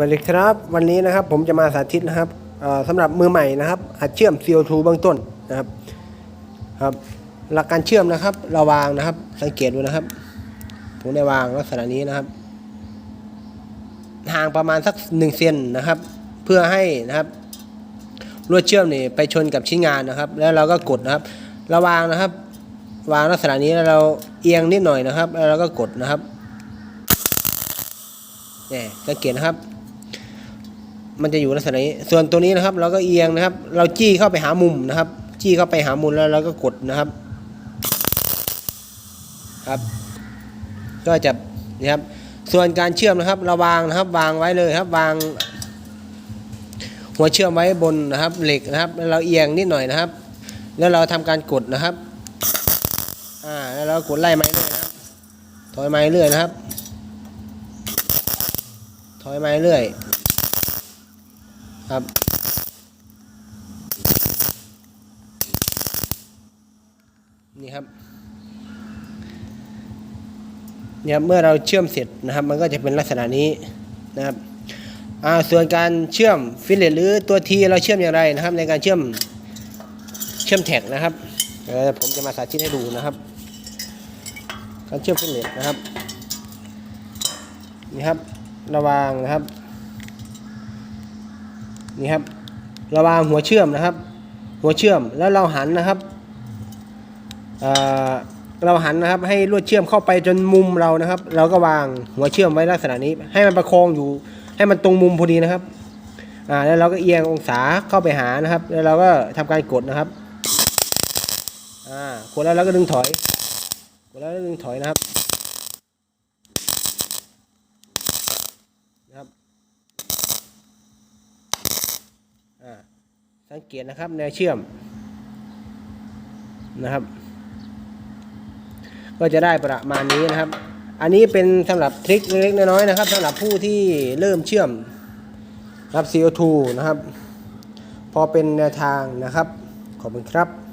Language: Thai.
วัสดีครับ วันนี้นะครับผมจะมาสาธิตนะครับเอ่อสำหรับมือใหม่นะครับหัดเชื่อม CO2 เบื้องต้นนะครับครับ หลักการเชื่อมนะครับเราวางนะครับ สังเกตดูนะครับ ผมได้วางลักษณะนี้นะครับห่างประมาณสักหนึ่งเซนนะครับ เพื่อให้นะครับลวดเชื่อมนี่ไปชนกับชิ้นงานนะครับ แล้วเราก็กดนะครับเราวางนะครับ วางลักษณะนี้แล้วเราเอียงนิดหน่อยนะครับ แล้วเราก็กดนะครับเนี่ยสังเกตนะครับ มันจะอยู่ลักษณะนี้ส่วนตัวนี้นะครับ เราก็เอียงนะครับ เราจี้เข้าไปหามุมนะครับ จี้เข้าไปหามุมแล้วเราก็กดนะครับ ครับ ก็จะนี่ครับ ส่วนการเชื่อมนะครับ เราวางนะครับ วางไว้เลยครับ วาง หัวเชื่อมไว้บนนะครับ เหล็กนะครับแล้วเราเอียงนิดหน่อยนะครับ แล้วเราทำการกดนะครับ อ่า แล้วเรากดไล่ไม้เรื่อยนะครับ ถอยไม้เรื่อยนะครับ ถอยไม้เรื่อย ครับ นี่ครับเนี่ยเมื่อเราเชื่อมเสร็จนะครับ มันก็จะเป็นลักษณะนี้นะครับอ่าส่วนการเชื่อมฟิลเลตหรือตัวทีเราเชื่อมอย่างไรนะครับ ในการเชื่อมเชื่อมแท็กนะครับเดี๋ยวผมจะมาสาธิตให้ดูนะครับ การเชื่อมฟิลเลตนะครับนี่ครับระวางนะครับ นี่ครับเราวางหัวเชื่อมนะครับ หัวเชื่อมแล้วเราหันนะครับเราหันนะครับให้ลวดเชื่อมเข้าไปจนมุมเรานะครับ เราก็วางหัวเชื่อมไว้ลักษณะนี้ ให้มันประคองอยู่ ให้มันตรงมุมพอดีนะครับอ่าแล้วเราก็เอียงองศาเข้าไปหานะครับ แล้วเราก็ทำการกดนะครับอ่ากดแล้วเราก็ดึงถอยกดแล้วก็ดึงถอยนะครับ สังเกตนะครับแนวเชื่อมนะครับ ก็จะได้ประมาณนี้นะครับ อันนี้เป็นสำหรับทริคเล็กๆน้อยๆนะครับสำหรับผู้ที่เริ่มเชื่อมรับ CO2 นะครับ พอเป็นแนวทางนะครับ ขอบคุณครับ